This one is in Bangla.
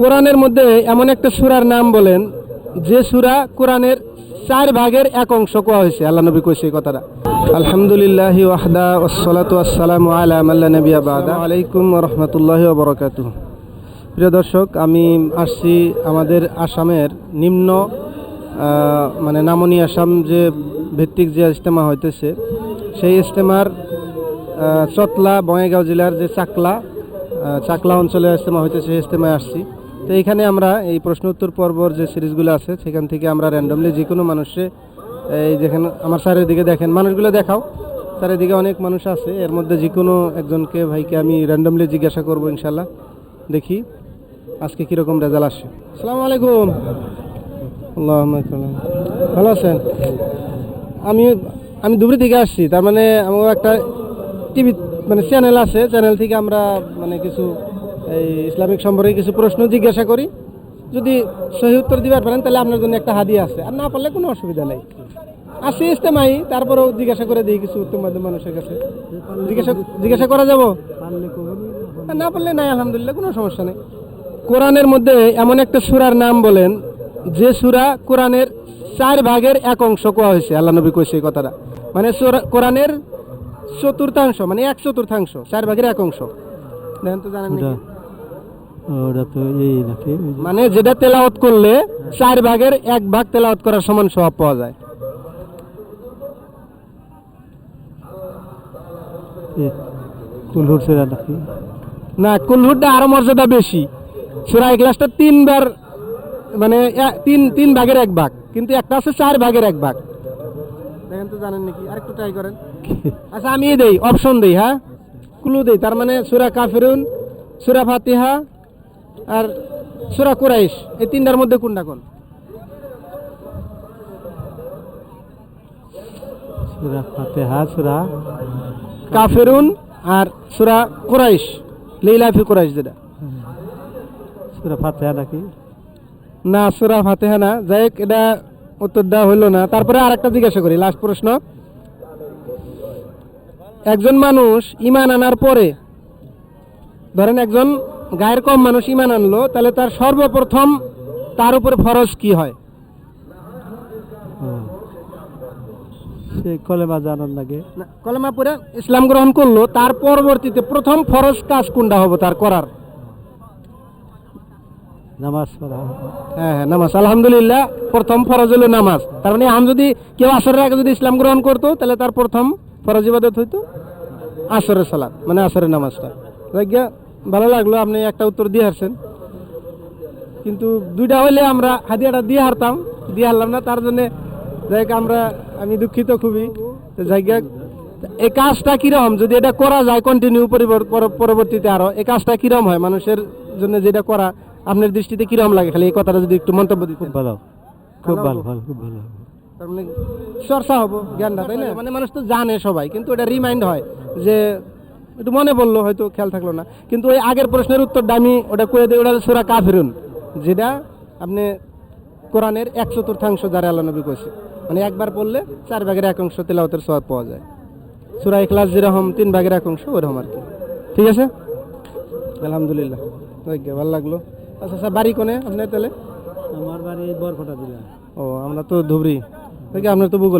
কোরআনের মধ্যে এমন একটা সুরার নাম বলেন যে সূরা কোরআনের চার ভাগের এক অংশ কোয়া হয়েছে। আল্লাহ নবী কইছে এই কথাটা। আলহামদুলিল্লাহ ওয়াহদা ওয়াসসালাতু ওয়াসসালামু আলা মাল্লা নবিয়া বাদা। আলাইকুম ওয়া রাহমাতুল্লাহি ওয়া বারাকাতুহু। প্রিয় দর্শক আমি আসছি আমাদের আসামের নিম্ন মানে নামনি আসাম যে ভিত্তিক যে ইজতেমা হইতেছে সেই ইজতেমার চতলা বঙ্গাইগাঁও জেলার যে চাকলা চাকলা অঞ্চলে ইজতেমা হইতেছে সেই ইজতেমায় আসছি। তো এখানে আমরা এই প্রশ্ন উত্তর পর্বর যে সিরিজগুলো আছে, সেখান থেকে আমরা র্যান্ডমলি যে কোনো মানুষে, এই যেখানে আমার চারিদিকে দেখেন, মানুষগুলো দেখাও। চারিদিকে অনেক মানুষ আছে, এর মধ্যে যে কোনো একজনকে ভাইকে আমি র্যান্ডমলি জিজ্ঞাসা করব ইনশাল্লাহ দেখি আজকে কীরকম রেজাল্ট আসে। আসসালামু আলাইকুম। ভালো আছেন? আমি আমি দুপুরি থেকে আসছি, তার মানে আমার একটা টিভি মানে চ্যানেল আছে চ্যানেল থেকে আমরা মানে কিছু এই ইসলামিক সম্পর্কে কিছু প্রশ্ন জিজ্ঞাসা করি। যদি সহি উত্তর দিবার পারেন, তাহলে আপনার জন্য একটা হাদিয়া আছে। আর না পারলে কোনো অসুবিধা নেই। আসি ইস্তেমাই তারপরেও জিজ্ঞাসা করে দিই কিছু উত্তম মাধ্যম মানুষের কাছে। জিজ্ঞাসা জিজ্ঞাসা করা যাব? না পারলে নাই, আলহামদুলিল্লাহ, কোনো সমস্যা নেই। কোরআনের মধ্যে এমন একটা সূরার নাম বলেন, যে সূরা কোরআনের চার ভাগের এক অংশ কোয়া হয়েছে, আল্লাহ নবী এই কথাটা। মানে কোরআনের চতুর্থাংশ মানে এক চতুর্থাংশ, চার ভাগের এক অংশ। দেখেন তো জানেন? ওটা তো এই নাকি? মানে যেটা তেলাওয়াত করলে চার ভাগের এক ভাগ তেলাওয়াত করার সমান স্বভাব পাওয়া যায়। কুলহুর সেরা নাকি? না কুলহুরটা আরও মর্যাদা বেশি। সুরা ক্লাসটা তিনবার মানে তিন তিন ভাগের এক ভাগ কিন্তু একটা আছে চার ভাগের এক ভাগ। দেখেন তো জানেন নাকি? আরেকটু ট্রাই করেন। আচ্ছা আমি দেই অপশন দেই হ্যাঁ? ক্লু দেই তার মানে সুরা কাফিরুন সুরা ফাতিহা আর সুরা কুরাইশ এই তিনটার মধ্যে কোনটা কোন? সুরা ফাতেহা সুরা কাফিরুন আর সুরা কুরাইশ লিলাফি কুরাইশ যেটা। সুরা ফাতেহা নাকি? না সুরা ফাতেহা না। যাই এটা উত্তর দেওয়া হইল না। তারপরে আরেকটা জিজ্ঞাসা করি লাস্ট প্রশ্ন। একজন মানুষ ইমান আনার পরে ধরেন একজন গায়ের কম মানুষ ইমান আনলো, তাহলে তার সর্বপ্রথম তার উপরে ফরজ কি হয়? হুম। সে কলেমা জানার লাগে। কলেমা পরে ইসলাম গ্রহণ করল, তার পরবর্তীতে প্রথম ফরজ কাজ কোনটা হবে তার করার? নামাজ হ্যাঁ হ্যাঁ নামাজ। আলহামদুলিল্লাহ, প্রথম ফরজ হলো নামাজ। তার মানে আম যদি কেউ আসরের আগে যদি ইসলাম গ্রহণ করতো, তাহলে তার প্রথম ফরজ ইবাদত হইতো আসরের সালাত মানে আসরের নামাজটা। ভালো লাগল আপনি একটা উত্তর দিয়ে হারছেন কিন্তু দুইটা হইলে আমরা হাদিয়াটা দিয়ে হারতাম দিয়ে হারলাম না তার জন্য যাই আমরা আমি দুঃখিত খুবই। জায়গা এই কাজটা কীরকম? যদি এটা করা যায় কন্টিনিউ পরবর্তীতে আরও এই কাজটা কীরকম হয়? মানুষের জন্য যেটা করা আপনার দৃষ্টিতে কীরকম লাগে? খালি এই কথাটা যদি একটু মন্তব্য দিতেন। খুব ভালো খুব ভালো ভালো খুব ভালো। তার মানে চর্চা হব জ্ঞানটা তাই না? মানে মানুষ তো জানে সবাই কিন্তু এটা রিমাইন্ড হয় যে একটু মনে পড়ল হয়তো খেয়াল থাকল না। কিন্তু ওই আগের প্রশ্নের উত্তরটা আমি ওটা করে দিই ওটা সুরা কাফিরুন যেটা আপনি কোরআনের এক চতুর্থাংশ যারা আল্লাহ নবী কইছে। মানে একবার পড়লে চার ভাগের এক অংশ তেলাওয়াতের সওয়াব পাওয়া যায়। সুরা ইখলাস যেরকম তিন ভাগের এক অংশ ওরকম আর কি। ঠিক আছে? আলহামদুলিল্লাহ। ওকে ভালো লাগল। আচ্ছা আচ্ছা বাড়ি কোনে আপনার তাহলে? আমার বাড়ি বরফটা দিলা ও আমরা তো ধুবড়ি। দেখি আপনার তো ভূগোল